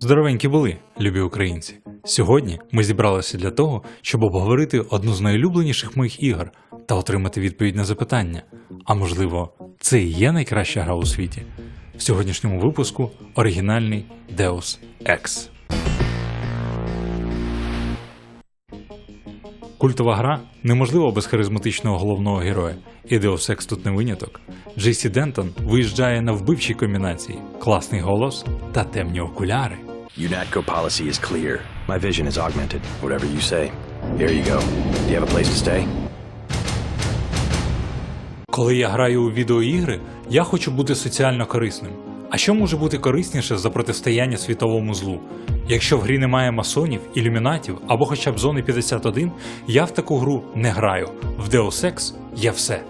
Здоровенькі були, любі українці. Сьогодні ми зібралися для того, щоб обговорити одну з найулюбленіших моїх ігор та отримати відповідь на запитання. А можливо, це і є найкраща гра у світі. В сьогоднішньому випуску оригінальний Deus Ex. Культова гра неможлива без харизматичного головного героя, і Deus Ex тут не виняток. Джейсі Дентон виїжджає на вбивчій комбінації, класний голос та темні окуляри. UNATCO policy is clear. My vision is augmented. Whatever you say. Here you go. Do you have a place to stay? Коли я граю у відеоігри, я хочу бути соціально корисним. А що може бути корисніше за протистояння світовому злу? Якщо в грі немає масонів, ілюмінатів або хоча б зони 51, я в таку гру не граю. В Deus Ex є все.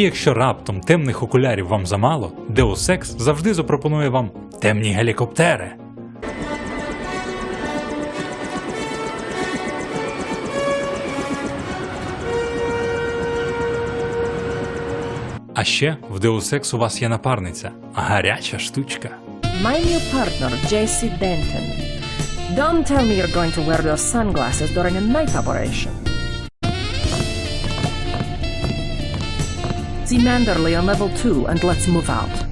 І якщо раптом темних окулярів вам замало, Deus Ex завжди запропонує вам темні гелікоптери. А ще в Deus Ex у вас є напарниця, гаряча штучка. My new partner, JC Denton. Don't tell me you're going to wear those sunglasses during a night operation. See Manderley on level 2 and let's move out.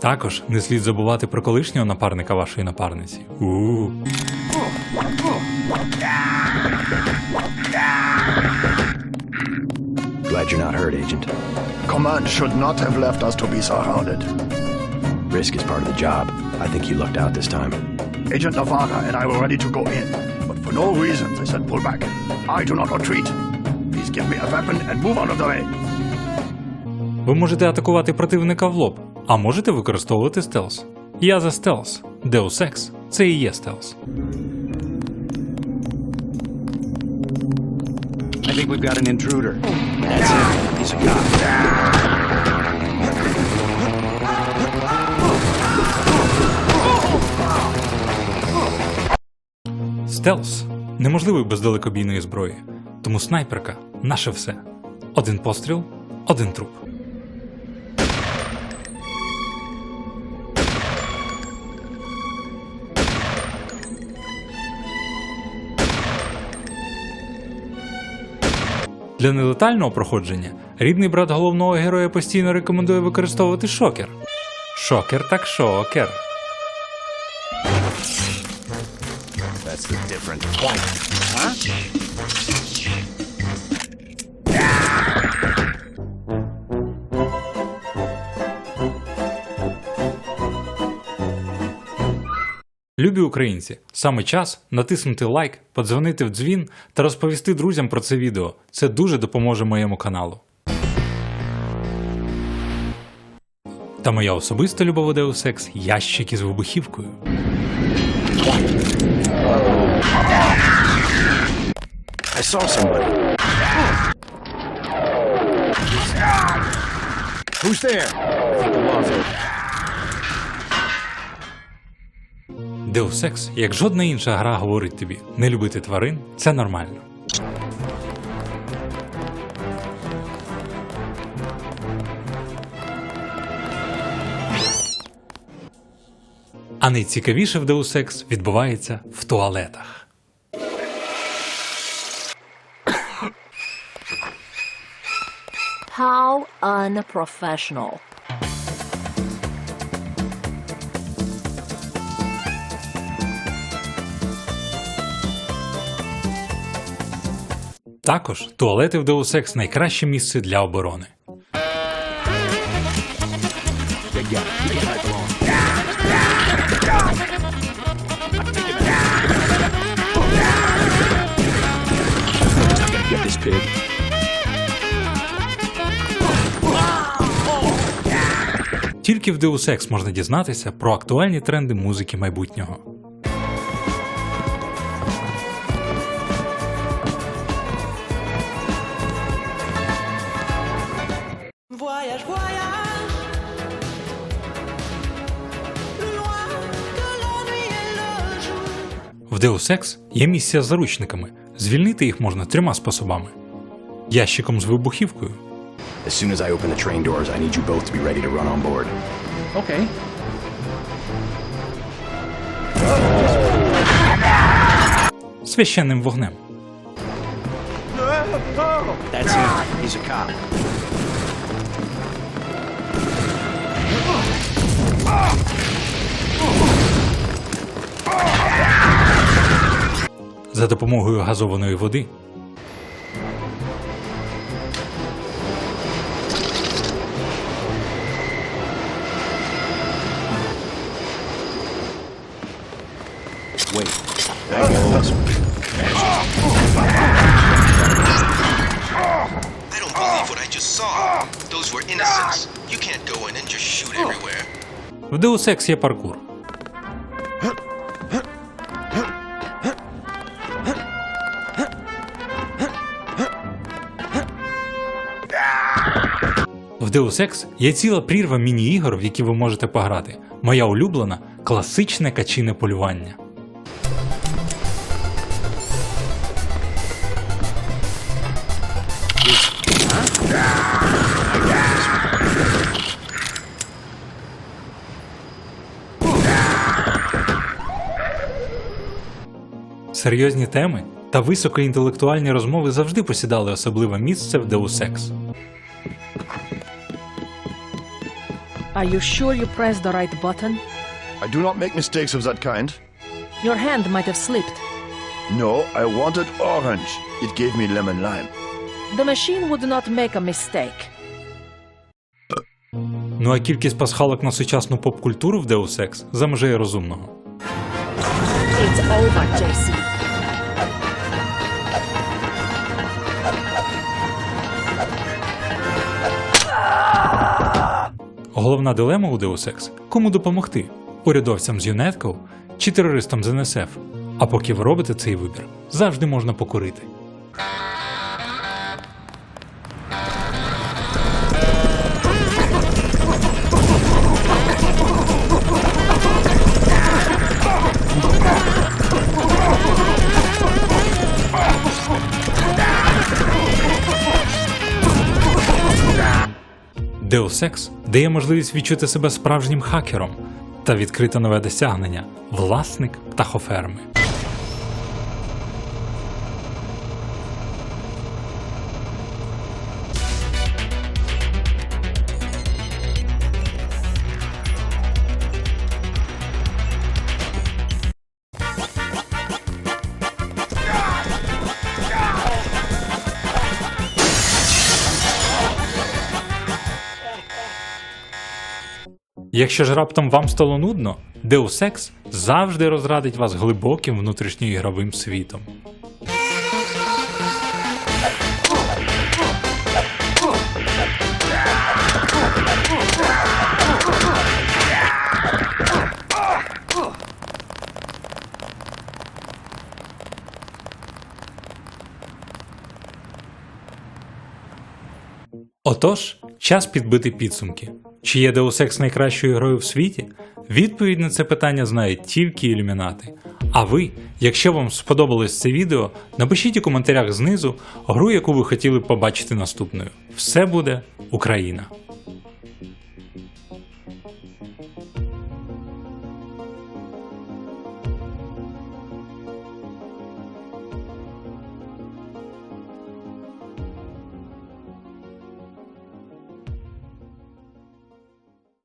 Також не слід забувати про колишнього напарника вашої напарниці. У-у-у. Glad you're not hurt, Agent. Command should not have left us to be surrounded. Risk is part of the job. I think you lucked out this time. Agent Navarra and I were ready to go in, but for no reason they said pull back. I do not retreat. Please give me a weapon and move out of the way. Ви можете атакувати противника в лоб, а можете використовувати стелс. Я за стелс. Deus Ex – це і є стелс. I think we've got an intruder. That's it. He's a cop. Стелс неможливий без далекобійної зброї, тому снайперка наше все. Один постріл, один труп. Для нелетального проходження рідний брат головного героя постійно рекомендує використовувати шокер. Шокер так шокер. Different point. Любі українці, саме час натиснути лайк, подзвонити в дзвін та розповісти друзям про це відео. Це дуже допоможе моєму каналу. Та моя особиста любов у Ex – ящики з вибухівкою. I saw somebody. Who's there? Deus Ex, як жодна інша гра говорить тобі, не любити тварин це нормально. А найцікавіше в Deus Ex відбувається в туалетах. How unprofessional. Також туалети в Deus Ex найкраще місце для оборони. Pig. Тільки в Deus Ex можна дізнатися про актуальні тренди музики майбутнього. В Deus Ex є місія з заручниками. Звільнити їх можна трьома способами: ящиком з вибухівкою, As soon as I open the train doors, I need you both to be ready to run on board. Okay. священним вогнем. That's him. He's a cop. And just shoot everywhere. в Deus Ex є паркур. Deus Ex є ціла прірва міні-ігор, в які ви можете пограти. Моя улюблена класичне качине полювання. Серйозні теми та високоінтелектуальні розмови завжди посідали особливе місце в Deus Ex. Are you sure you pressed the right button? I do not make mistakes of that kind. Your hand might have slipped. No, I wanted orange. It gave me lemon lime. The machine would not make a mistake. Ну а кількість пасхалок на сучасну поп-культуру в Deus Ex за межею розумного. It's over, JC. Головна дилема у Deus кому допомогти? Урядовцям з ЮНЕТКО чи терористам з НСФ? А поки ви робите цей вибір, завжди можна покурити. Deus Ex дає можливість відчути себе справжнім хакером та відкрити нове досягнення власник птахоферми. Якщо ж раптом вам стало нудно, Deus Ex завжди розрадить вас глибоким внутрішньоігровим світом. Отож, час підбити підсумки. Чи є Deus Ex найкращою грою в світі? Відповідь на це питання знають тільки ілюмінати. А ви, якщо вам сподобалось це відео, напишіть у коментарях знизу гру, яку ви хотіли б побачити наступною. Все буде Україна!